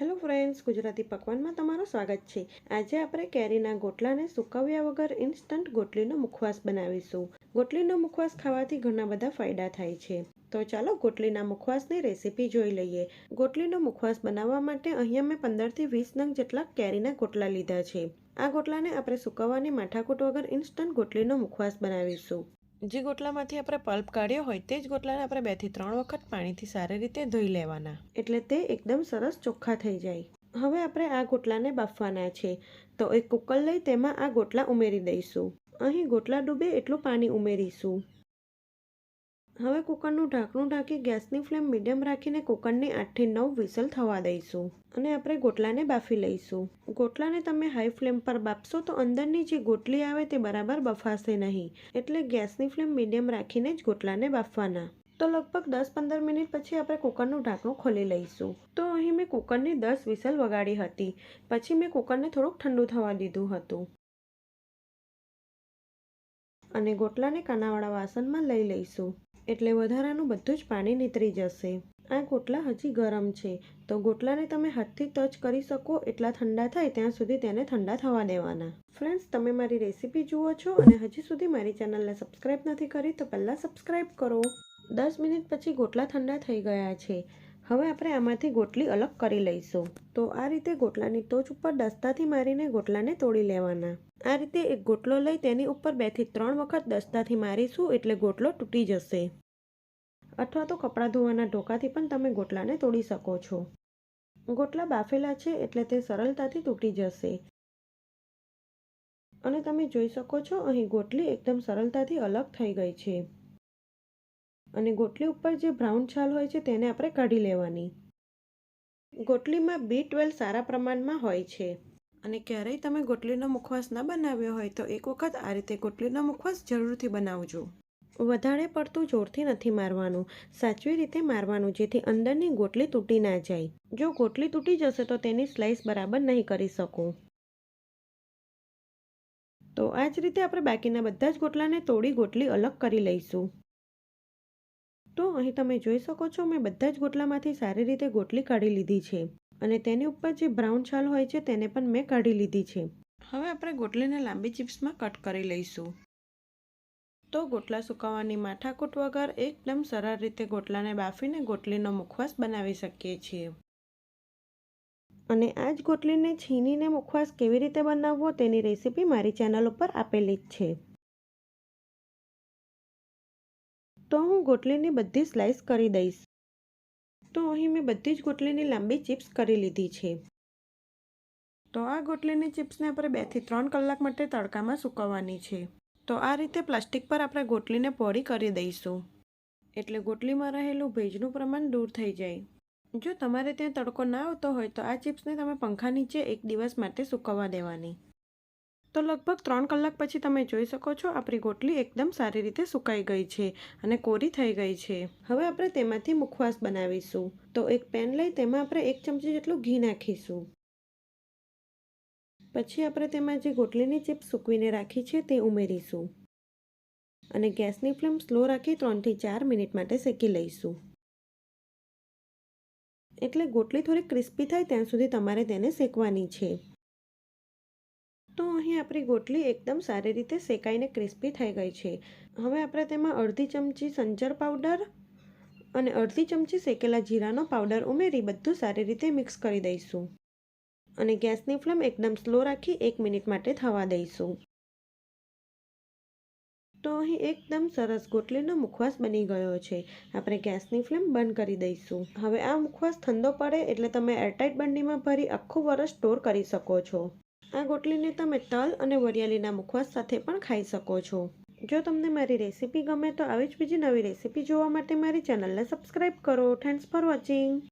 Hello friends, Gujarati પકવાનમાં તમારું સ્વાગત છે. આજે આપણે કેરીના ગોટલાને સુકવ્યા વગર ઇન્સ્ટન્ટ ગોટલીનો મુખવાસ બનાવીશું. ગોટલીનો મુખવાસ ખાવાથી ઘણા બધા ફાયદા થાય છે. તો ચાલો ગોટલીના મુખવાસની રેસીપી જોઈ લઈએ. ગોટલીનો મુખવાસ બનાવવા માટે અહીંયા મેં પંદરથી વીસ નંગ જેટલા કેરીના ગોટલા લીધા છે. આ ગોટલાને આપણે સુકવવાની માઠાકૂટ વગર ઇન્સ્ટન્ટ ગોટલીનો મુખવાસ બનાવીશું. જે ગોટલામાંથી આપણે પલ્પ કાઢ્યો હોય તે જ ગોટલાને આપણે બેથી ત્રણ વખત પાણીથી સારી રીતે ધોઈ લેવાના. એટલે તે એકદમ સરસ ચોખ્ખા થઈ જાય. હવે આપણે આ ગોટલાને બાફવાના છે. તો એક કુકર લઈ તેમાં આ ગોટલા ઉમેરી દઈશું. અહીં ગોટલા ડૂબે એટલું પાણી ઉમેરીશું. હવે કુકરનું ઢાંકણું ઢાંકી ગેસની ફ્લેમ મીડિયમ રાખીને કુકરની આઠથી નવ વિસલ થવા દઈશું. અને આપણે ગોટલાને બાફી લઈશું. ગોટલાને તમે હાઈ ફ્લેમ પર બાફશો તો અંદરની જે ગોટલી આવે તે બરાબર બફાશે નહીં. એટલે ગેસની ફ્લેમ મીડિયમ રાખીને જ ગોટલાને બાફવાના. તો લગભગ દસ પંદર મિનિટ પછી આપણે કુકરનું ઢાંકણું ખોલી લઈશું. તો અહીં મેં કુકરની દસ વિસલ વગાડી હતી. પછી મેં કુકરને થોડુંક ઠંડુ થવા દીધું હતું. અને ગોટલાને કાનાવાળા વાસણમાં લઈ લઈશું. એટલે વધારાનું બધું જ પાણી નીતરી જશે. આ ગોટલા હજી ગરમ છે. તો ગોટલાને તમે હાથથી ટચ કરી શકો, એટલા ઠંડા થાય ત્યાં સુધી તેને ઠંડા થવા દેવાના. ફ્રેન્ડ્સ તમે મારી રેસીપી જુઓ છો અને હજી સુધી મારી ચેનલને સબસ્ક્રાઈબ નથી કરી તો પહેલાં સબસ્ક્રાઈબ કરો. દસ મિનિટ પછી ગોટલા ઠંડા થઈ ગયા છે. હવે આપણે આમાંથી ગોટલી અલગ કરી લઈશું. તો આ રીતે ગોટલાની ટોચ ઉપર દસ્તાથી મારીને ગોટલાને તોડી લેવાના. આ રીતે એક ગોટલો લઈ તેની ઉપર બેથી ત્રણ વખત દસ્તાથી મારીશું એટલે ગોટલો તૂટી જશે. અથવા તો કપડાં ધોવાના ઢોકાથી પણ તમે ગોટલાને તોડી શકો છો. ગોટલા બાફેલા છે એટલે તે સરળતાથી તૂટી જશે. અને તમે જોઈ શકો છો અહીં ગોટલી એકદમ સરળતાથી અલગ થઈ ગઈ છે. અને ગોટલી ઉપર જે બ્રાઉન છાલ હોય છે તેને આપણે કાઢી લેવાની. ગોટલીમાં બી ટ્વેલ્વ સારા પ્રમાણમાં હોય છે. અને ક્યારેય તમે ગોટલીનો મુખવાસ ન બનાવ્યો હોય તો એક વખત આ રીતે ગોટલીનો મુખવાસ જરૂરથી બનાવજો. વધારે પડતું જોરથી નથી મારવાનું. સાચવી રીતે મારવાનું જેથી અંદરની ગોટલી તૂટી ના જાય. જો ગોટલી તૂટી જશે તો તેની સ્લાઇસ બરાબર નહીં કરી શકો. તો આ જ રીતે આપણે બાકીના બધા જ ગોટલાને તોડી ગોટલી અલગ કરી લઈશું. તો અહીં તમે જોઈ શકો છો, મેં બધા જ ગોટલામાંથી સારી રીતે ગોટલી કાઢી લીધી છે. અને તેની ઉપર જે બ્રાઉન છાલ હોય છે, તેને પણ મેં કાઢી લીધી છે. હવે આપણે ગોટલીને લાંબી ચિપ્સમાં કટ કરી લઈશું. તો ગોટલા સુકવવાની માથાકૂટ વગર એકદમ સરળ રીતે ગોટલાને બાફીને ગોટલીનો મુખવાસ બનાવી શકીએ છીએ. અને આ જ ગોટલીને છીનીને મુખવાસ કેવી રીતે બનાવવો તેની રેસીપી મારી ચેનલ ઉપર આપેલી જ છે. તો હું ગોટલીની બધી સ્લાઇસ કરી દઈશ. તો અહીં મેં બધી જ ગોટલીની લાંબી ચિપ્સ કરી લીધી છે. તો આ ગોટલીની ચિપ્સને આપણે બેથી ત્રણ કલાક માટે તડકામાં સૂકવવાની છે. તો આ રીતે પ્લાસ્ટિક પર આપણે ગોટલીને પોળી કરી દઈશું. એટલે ગોટલીમાં રહેલું ભેજનું પ્રમાણ દૂર થઈ જાય. જો તમારે ત્યાં તડકો ના આવતો હોય તો આ ચિપ્સને તમે પંખા નીચે એક દિવસ માટે સૂકવવા દેવાની. તો લગભગ ત્રણ કલાક પછી તમે જોઈ શકો છો આપણી ગોટલી એકદમ સારી રીતે સુકાઈ ગઈ છે અને કોરી થઈ ગઈ છે. હવે આપણે તેમાંથી મુખવાસ બનાવીશું. તો એક પેન લઈ તેમાં આપણે એક ચમચી જેટલું ઘી નાખીશું. પછી આપણે તેમાં જે ગોટલીની ચિપ્સ સૂકવીને રાખી છે તે ઉમેરીશું. અને ગેસની ફ્લેમ સ્લો રાખી ત્રણથી ચાર મિનિટ માટે શેકી લઈશું. એટલે ગોટલી થોડી ક્રિસ્પી થાય ત્યાં સુધી તમારે તેને શેકવાની છે. તો અહીં આપણી ગોટલી એકદમ સારી રીતે શેકાઈને ક્રિસ્પી થઈ ગઈ છે. હવે આપણે તેમાં અડધી ચમચી સંચર પાવડર અને અડધી ચમચી શેકેલા જીરાનો પાવડર ઉમેરી બધું સારી રીતે મિક્સ કરી દઈશું. અને ગેસની ફ્લેમ એકદમ સ્લો રાખી એક મિનિટ માટે થવા દઈશું. તો અહીં એકદમ સરસ ગોટલીનો મુખવાસ બની ગયો છે. આપણે ગેસની ફ્લેમ બંધ કરી દઈશું. હવે આ મુખવાસ ઠંડો પડે એટલે તમે એરટાઇટ બંડીમાં ભરી આખું વરસ સ્ટોર કરી શકો છો. આ ગોટલીને તમે તલ અને વરિયાળીના મુખવાસ સાથે પણ ખાઈ શકો છો. જો તમને મારી રેસીપી ગમે તો આવી જ બીજી નવી રેસીપી જોવા માટે મારી ચેનલને સબસ્ક્રાઈબ કરો. Thanks for watching